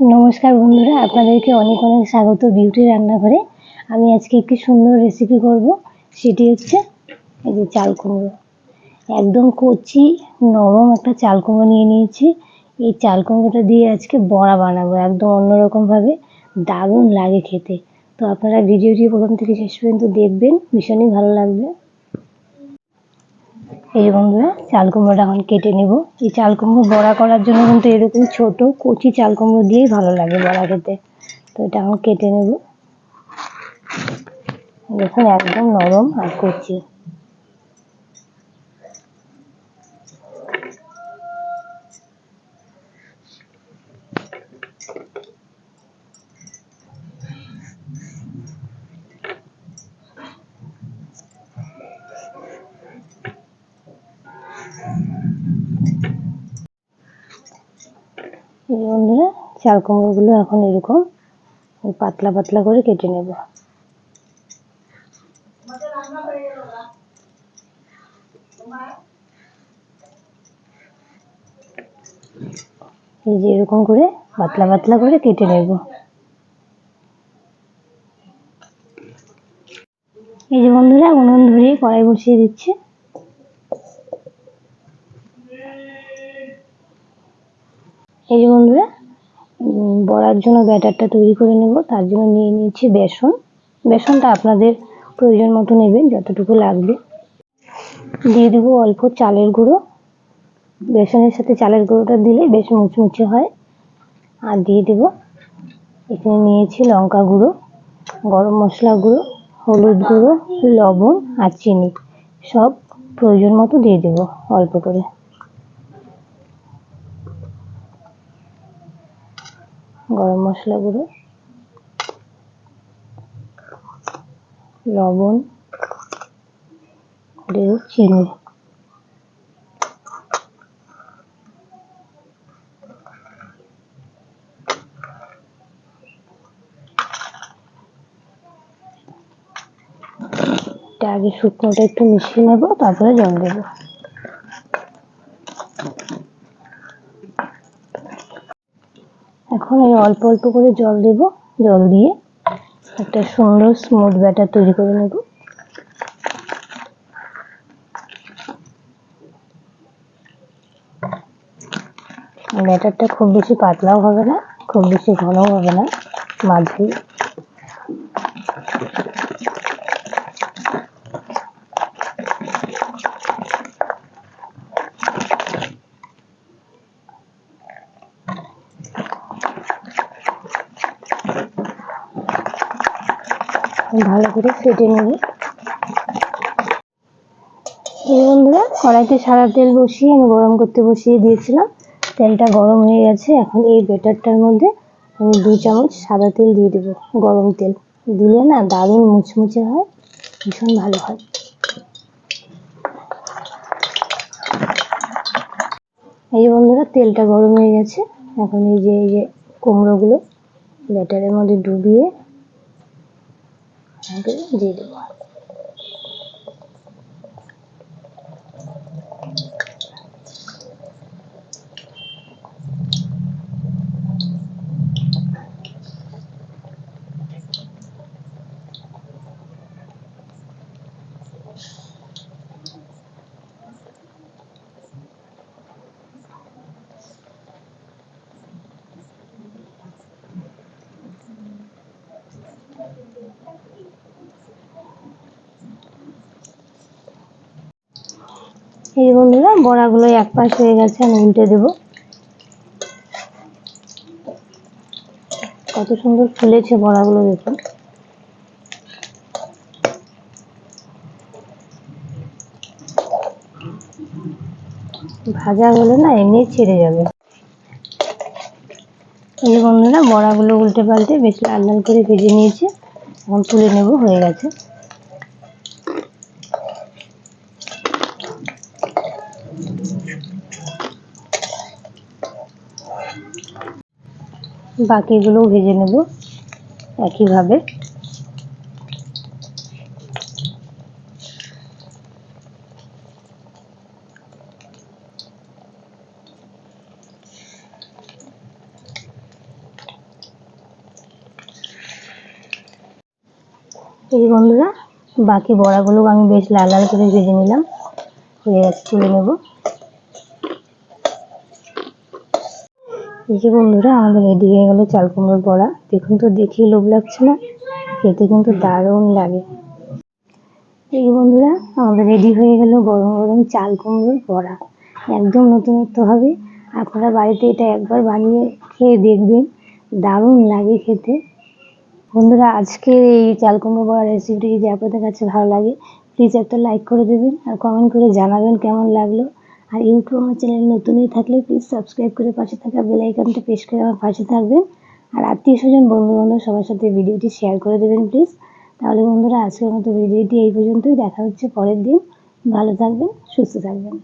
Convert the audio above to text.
নমস্কার বন্ধুরা, আপনাদেরকে অনেক অনেক স্বাগত বিউটি রান্নাঘরে। আমি আজকে একটি সুন্দর রেসিপি করব, সেটি হচ্ছে এই যে চাল কুমড়ো। একদম কচি, নরম একটা চাল কুমড়ো নিয়ে নিয়েছি। এই চাল কুমড়োটা দিয়ে আজকে বড়া বানাবো, একদম অন্যরকমভাবে। দারুণ লাগে খেতে। তো আপনারা ভিডিওটি প্রথম থেকে শেষ পর্যন্ত দেখবেন, ভীষণই ভালো লাগবে। এই যে বন্ধুরা, চাল কুমড়োটা এখন কেটে নেব। এই চাল কুমড়ো বড়া করার জন্য কিন্তু এরকম ছোট কচি চাল কুমড়ো দিয়েই ভালো লাগে বড়া খেতে। তো এটা এখন কেটে নেব। দেখুন, একদম নরম আর কচি। বন্ধুরা, চাল কুমড়োগুলো এখন এরকম পাতলা পাতলা করে কেটে নেব। এই যে এরকম করে পাতলা পাতলা করে কেটে নেব। এই যে বন্ধুরা, উনুন ধরিয়ে কড়াই বসিয়ে দিচ্ছে। এই যে বন্ধুরা বড়ার জন্য ব্যাটারটা তৈরি করে নেব। তার জন্য নিয়ে নিয়েছি বেসন। বেসনটা আপনাদের প্রয়োজন মতো নেবেন, যতটুকু লাগবে। দিয়ে দেবো অল্প চালের গুঁড়ো। বেসনের সাথে চালের গুঁড়োটা দিলে বেশ মুচমুচে হয়। আর দিয়ে দেবো এখানে নিয়েছি লঙ্কা গুঁড়ো, গরম মশলা গুঁড়ো, হলুদ গুঁড়ো, লবণ আর চিনি। সব প্রয়োজন মতো দিয়ে দেবো অল্প করে। গরম মশলা গুঁড়ো লবণ দেব চিনি। আগে শুকনোটা একটু মিশিয়ে নেব তারপরে জল দেবো। এখন এই অল্প অল্প করে জল দেব। জল দিয়ে একটা সুন্দর স্মুথ ব্যাটার তৈরি করে নেব। ব্যাটারটা খুব বেশি পাতলাও হবে না, খুব বেশি ঘনও হবে না, মাঝারি। ভালো করে ফেটে নেব। এই বন্ধুরা, কড়াইতে সাদা তেল বসিয়ে আমি গরম করতে বসিয়ে দিয়েছিলাম। তেলটা গরম হয়ে গেছে, এখন এই বেটারটার মধ্যে আমি দু চামচ সাদা তেল দিয়ে দেবো, গরম তেল। দিলে না দারুণ মুচমুচে হয়, ভীষণ ভালো হয়। এই বন্ধুরা, তেলটা গরম হয়ে গেছে। এখন এই যে এই যে কুমড়োগুলো ব্যাটারের মধ্যে ডুবিয়ে ジャングルリード এই বন্ধুরা, বড়াগুলো এক পাশ হয়ে গেছে, আমি উল্টে দেব। কত সুন্দর ফুলেছে বড়াগুলো দেখুন। ভাজা হলে না এমনি ছেড়ে যাবে। এই বন্ধুরা, বড়াগুলো উল্টে পাল্টে বেশ লাল লাল করে ভেজে নিয়েছে, এখন তুলে নেব, হয়ে গেছে। বাকিগুলোও ভেজে নেব একইভাবে। এই বন্ধুরা, বাকি বড়াগুলো আমি বেশ লাল লাল করে ভেজে নিলাম। হয়ে তুলে নেব। এই যে বন্ধুরা, আমাদের রেডি হয়ে গেল চাল কুমড়োর বড়া। দেখুন তো, দেখেই লোভ লাগছে না? খেতে কিন্তু দারুণ লাগে। এই বন্ধুরা, আমাদের রেডি হয়ে গেল গরম গরম চাল কুমড়োর বড়া। একদম নতুনত্ব হবে। আপনারা বাড়িতে এটা একবার বানিয়ে খেয়ে দেখবেন। দারুণ লাগে খেতে। বন্ধুরা, আজকে এই চাল কুমড়ো বড়া রেসিপিটি যদি আপনাদের কাছে ভালো লাগে প্লিজ একটা লাইক করে দেবেন আর কমেন্ট করে জানাবেন কেমন লাগল। আর ইউটিউব আমার চ্যানেল নতুনই থাকলে প্লিজ সাবস্ক্রাইব করে পাশে থাকা বেল আইকনটা প্রেস করে আমার পাশে থাকবেন আর আত্মীয় স্বজন, বন্ধুবান্ধব সবার সাথে ভিডিওটি শেয়ার করে দেবেন প্লিজ তাহলে বন্ধুরা, আজকের মতো ভিডিওটি এই পর্যন্তই। দেখা হচ্ছে পরের দিন। ভালো থাকবেন, সুস্থ থাকবেন।